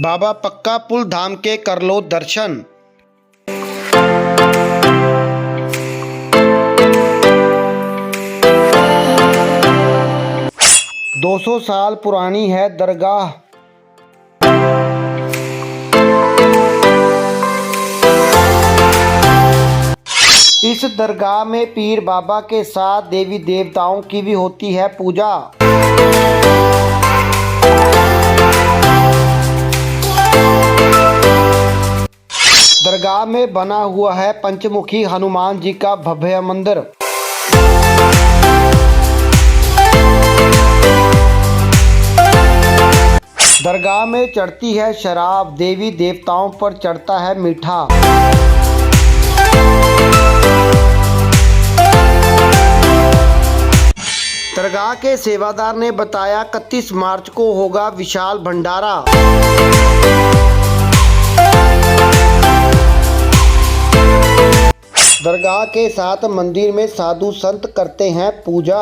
बाबा पक्का पुल धाम के कर लो दर्शन। दो सौ साल पुरानी है दरगाह। इस दरगाह में पीर बाबा के साथ देवी देवताओं की भी होती है पूजा। दरगाह में बना हुआ है पंचमुखी हनुमान जी का भव्य मंदिर। दरगाह में चढ़ती है शराब, देवी देवताओं पर चढ़ता है मीठा। दरगाह के सेवादार ने बताया 31 मार्च को होगा विशाल भंडारा। दरगाह के साथ मंदिर में साधु संत करते हैं पूजा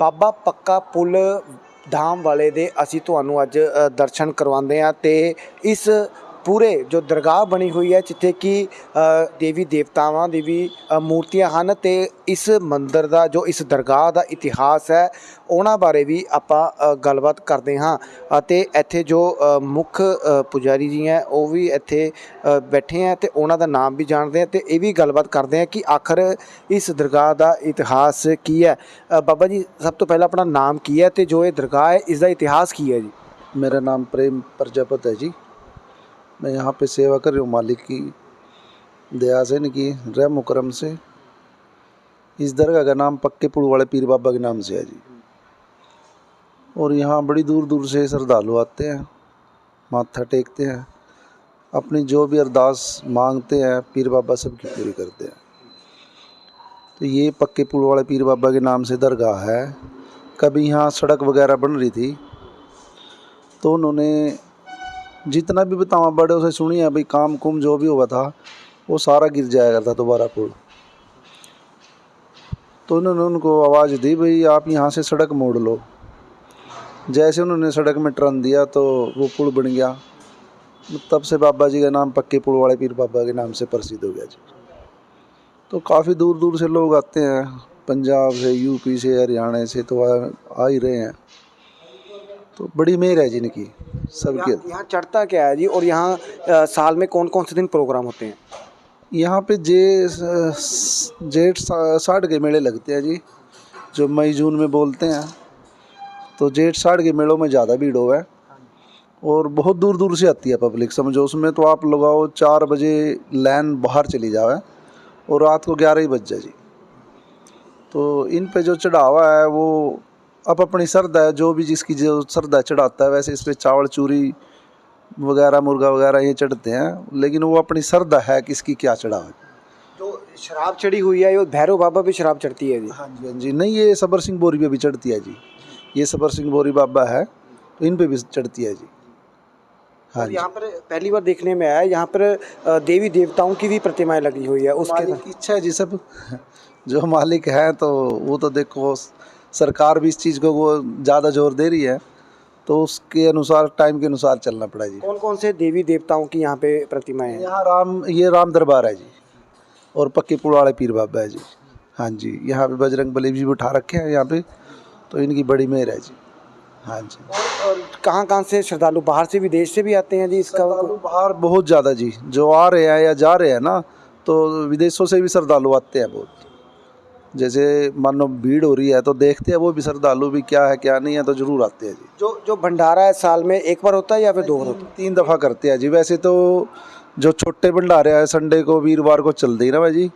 ਬਾਬਾ ਪੱਕਾ ਪੁੱਲ ਧਾਮ ਵਾਲੇ ਦੇ ਅਸੀਂ ਤੁਹਾਨੂੰ ਅੱਜ ਅ, ਦਰਸ਼ਨ ਕਰਵਾਉਂਦੇ ਆ ਤੇ ਇਸ ਪੂਰੇ ਜੋ ਦਰਗਾਹ ਬਣੀ ਹੋਈ ਹੈ, ਜਿੱਥੇ ਕਿ ਦੇਵੀ ਦੇਵਤਾਵਾਂ ਦੀ ਵੀ ਮੂਰਤੀਆਂ ਹਨ ਤੇ ਇਸ ਮੰਦਰ ਦਾ ਜੋ ਇਸ ਦਰਗਾਹ ਦਾ ਇਤਿਹਾਸ ਹੈ, ਉਹਨਾਂ ਬਾਰੇ ਵੀ ਆਪਾਂ ਗੱਲਬਾਤ ਕਰਦੇ ਹਾਂ। ਅਤੇ ਇੱਥੇ ਜੋ ਮੁੱਖ ਪੁਜਾਰੀ ਜੀ ਹੈ, ਉਹ ਵੀ ਇੱਥੇ ਬੈਠੇ ਆ ਤੇ ਉਹਨਾਂ ਦਾ ਨਾਮ ਵੀ ਜਾਣਦੇ ਆ ਤੇ ਇਹ ਵੀ ਗੱਲਬਾਤ ਕਰਦੇ ਆ ਕਿ ਆਖਰ ਇਸ ਦਰਗਾਹ ਦਾ ਇਤਿਹਾਸ ਕੀ ਹੈ। ਬਾਬਾ ਜੀ, ਸਭ ਤੋਂ ਪਹਿਲਾਂ ਆਪਣਾ ਨਾਮ ਕੀ ਹੈ ਤੇ ਜੋ ਇਹ ਦਰਗਾਹ ਹੈ, ਇਸ ਦਾ ਇਤਿਹਾਸ ਕੀ ਹੈ ਜੀ? ਮੇਰਾ ਨਾਮ ਪ੍ਰੇਮ ਪ੍ਰਜਾਪਤ ਹੈ ਜੀ। मैं यहाँ पे सेवा कर रही हूँ, मालिक की दया से इनकी रहम करम से। इस दरगाह का नाम पक्के पुल वाले पीर बाबा के नाम से है जी। और यहाँ बड़ी दूर दूर से श्रद्धालु आते हैं, माथा टेकते हैं, अपनी जो भी अरदास मांगते हैं, पीर बाबा सबकी पूरी करते हैं। तो ये पक्के पुल वाले पीर बाबा के नाम से दरगाह है। कभी यहाँ सड़क वगैरह बन रही थी तो उन्होंने जितना भी बतावा बड़े उसे सुनी है भाई काम कुम जो भी हुआ था वो सारा गिर जाया करता दोबारा पुल तो उन्होंने उनको आवाज़ दी भाई आप यहाँ से सड़क मोड़ लो। जैसे उन्होंने सड़क में टर्न दिया तो वो पुल बन गया। तब से बाबा जी का नाम पक्के पुल वाले पीर बाबा के नाम से प्रसिद्ध हो गया जी। तो काफ़ी दूर दूर से लोग आते हैं। पंजाब से यूपी से हरियाणा से तो आ, आ ही रहे हैं। तो बड़ी मेहर है जी इनकी। सबके यहाँ यहाँ चढ़ता क्या है जी? और यहाँ साल में कौन कौन से दिन प्रोग्राम होते हैं? यहाँ पे जे जेठ साठ के मेले लगते हैं जी जो मई जून में बोलते हैं। तो जेठ साठ के मेलों में ज़्यादा भीड़ हो है और बहुत दूर दूर से आती है पब्लिक समझो उसमें तो आप लगाओ चार बजे लाइन बाहर चली जावे और रात को ग्यारह ही बज जाए जी। तो इन पे जो चढ़ावा है वो अब अपनी श्रद्धा है जो भी जिसकी जो श्रद्धा चढ़ाता है वैसे इस पे चावल चूरी वगैरह मुर्गा वगैरह ये चढ़ते हैं लेकिन वो अपनी श्रद्धा है किसकी क्या चढ़ावा है। जो शराब चढ़ी हुई है ये भैरव बाबा भी शराब चढ़ती है जी। हाँ जी हाँ जी। नहीं ये सबर सिंह बोरी पे भी चढ़ती है जी। ये सबर सिंह बोरी बाबा है तो इन पे भी चढ़ती है जी। हाँ जी। यहाँ पर पहली बार देखने में आया यहाँ पर देवी देवताओं की भी प्रतिमाएँ लगी हुई है उसके इच्छा है जी सब। जो मालिक है तो वो तो देखो सरकार भी इस चीज़ को वो ज़्यादा ज़ोर दे रही है तो उसके अनुसार टाइम के अनुसार चलना पड़ा जी। कौन कौन से देवी देवताओं की यहाँ पे प्रतिमाएँ हैं? यहाँ राम ये राम दरबार है जी और पक्के पुल वाले पीर बाबा है जी। हाँ जी यहाँ पे बजरंग बली भी बिठा रखे हैं यहाँ पे तो इनकी बड़ी मेहर है जी। हाँ जी। और कहाँ कहाँ से श्रद्धालु बाहर से विदेश से भी आते हैं जी इसका? बाहर बहुत ज़्यादा जी जो आ रहे हैं या जा रहे हैं ना तो विदेशों से भी श्रद्धालु आते हैं बहुत। जैसे मान लो भीड़ हो रही है तो देखते हैं वो भी श्रद्धालु भी क्या है क्या नहीं है तो ज़रूर आते हैं जी। जो जो भंडारा है साल में एक बार होता है या फिर दो बार होता है? तीन दफ़ा करते हैं जी। वैसे तो जो छोटे भंडारे हैं संडे को वीरवार को चलते ही ना भाई जी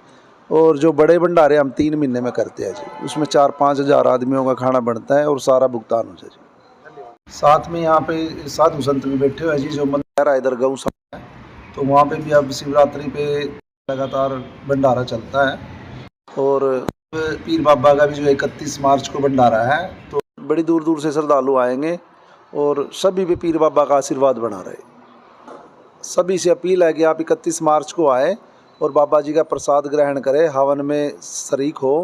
और जो बड़े भंडारे हम तीन महीने में करते हैं जी। उसमें चार पाँच हज़ार आदमियों का खाना बनता है और सारा भुगतान हो जाए जी। साथ में यहाँ पे साधु संत भी बैठे हुए हैं जी जो मंदिर है इधर गौशाला है। तो वहाँ पे भी अब शिवरात्रि पे लगातार भंडारा चलता है। और पीर बाबा का भी जो इकतीस मार्च को भंडारा है तो बड़ी दूर दूर से श्रद्धालु आएँगे और सभी पे पीर बाबा का आशीर्वाद बना रहे। सभी से अपील है कि आप इकतीस मार्च को आए और बाबा जी का प्रसाद ग्रहण करें हवन में शरीक हो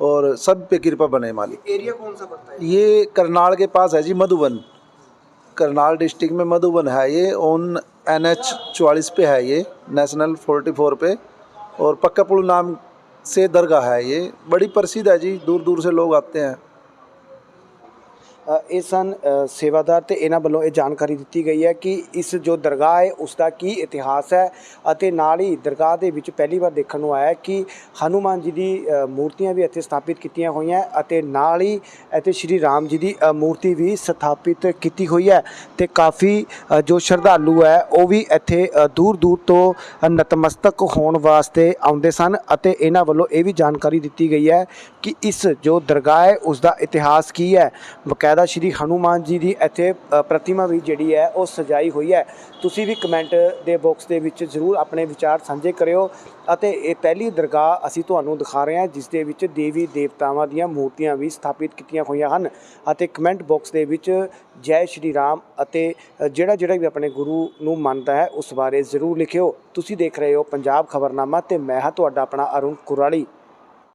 और सब पे कृपा बने मालिक। एरिया कौन सा पड़ता है? ये करनाल के पास है जी मधुबन। करनाल डिस्ट्रिक्ट में मधुबन है ये ऑन एन एच चवालीस पे है ये नेशनल फोर्टी फोर पे। और पक्का पुल नाम से दरगाह है ये। बड़ी प्रसिद्ध है जी दूर दूर से लोग आते हैं। ਇਹ ਸਨ ਸੇਵਾਦਾਰ ਤੇ ਇਹਨਾਂ ਵੱਲੋਂ ਇਹ ਜਾਣਕਾਰੀ ਦਿੱਤੀ ਗਈ ਹੈ ਕਿ ਇਸ ਜੋ ਦਰਗਾਹ ਹੈ ਉਸ ਦਾ ਕੀ ਇਤਿਹਾਸ ਹੈ ਅਤੇ ਨਾਲ ਹੀ ਦਰਗਾਹ ਦੇ ਵਿੱਚ ਪਹਿਲੀ ਵਾਰ ਦੇਖਣ ਨੂੰ ਆਇਆ ਕਿ ਹਨੂਮਾਨ ਜੀ ਦੀ ਮੂਰਤੀਆਂ ਵੀ ਇੱਥੇ ਸਥਾਪਿਤ ਕੀਤੀਆਂ ਹੋਈਆਂ ਅਤੇ ਨਾਲ ਹੀ ਇੱਥੇ ਸ਼੍ਰੀ ਰਾਮ ਜੀ ਦੀ ਮੂਰਤੀ ਵੀ ਸਥਾਪਿਤ ਕੀਤੀ ਹੋਈ ਹੈ ਤੇ ਕਾਫੀ ਜੋ ਸ਼ਰਧਾਲੂ ਹੈ, ਉਹ ਵੀ ਇੱਥੇ ਦੂਰ ਦੂਰ ਤੋਂ ਨਤਮਸਤਕ ਹੋਣ ਵਾਸਤੇ ਆਉਂਦੇ ਸਨ ਅਤੇ ਇਹਨਾਂ ਵੱਲੋਂ ਇਹ ਵੀ ਜਾਣਕਾਰੀ ਦਿੱਤੀ ਗਈ ਹੈ ਕਿ ਇਸ ਜੋ ਦਰਗਾਹ ਹੈ ਉਸ ਦਾ ਇਤਿਹਾਸ ਕੀ ਹੈ। ਬਕਾਇਦਾ ਸ਼੍ਰੀ ਹਨੂਮਾਨ ਜੀ ਦੀ ਇੱਥੇ ਪ੍ਰਤਿਮਾ ਵੀ ਜਿਹੜੀ ਹੈ, ਉਹ ਸਜਾਈ ਹੋਈ ਹੈ। ਤੁਸੀਂ ਵੀ ਕਮੈਂਟ ਦੇ ਬਾਕਸ ਦੇ ਵਿੱਚ ਜ਼ਰੂਰ ਆਪਣੇ ਵਿਚਾਰ ਸਾਂਝੇ ਕਰਿਓ ਅਤੇ ਇਹ ਪਹਿਲੀ ਦਰਗਾਹ ਅਸੀਂ ਤੁਹਾਨੂੰ ਦਿਖਾ ਰਹੇ ਹਾਂ, ਜਿਸ ਦੇ ਵਿੱਚ ਦੇਵੀ ਦੇਵਤਾਵਾਂ ਦੀਆਂ ਮੂਰਤੀਆਂ ਵੀ ਸਥਾਪਿਤ ਕੀਤੀਆਂ ਹੋਈਆਂ ਹਨ ਅਤੇ ਕਮੈਂਟ ਬਾਕਸ ਦੇ ਵਿੱਚ ਜੈ ਸ਼੍ਰੀ ਰਾਮ ਅਤੇ ਜਿਹੜਾ ਜਿਹੜਾ ਵੀ ਆਪਣੇ ਗੁਰੂ ਨੂੰ ਮੰਨਦਾ ਹੈ, ਉਸ ਬਾਰੇ ਜ਼ਰੂਰ ਲਿਖਿਓ। ਤੁਸੀਂ ਦੇਖ ਰਹੇ ਹੋ ਪੰਜਾਬ ਖਬਰਨਾਮਾ ਤੇ ਮੈਂ ਹਾਂ ਤੁਹਾਡਾ ਆਪਣਾ ਅਰੁਣ ਕੁਰਾਲੀ।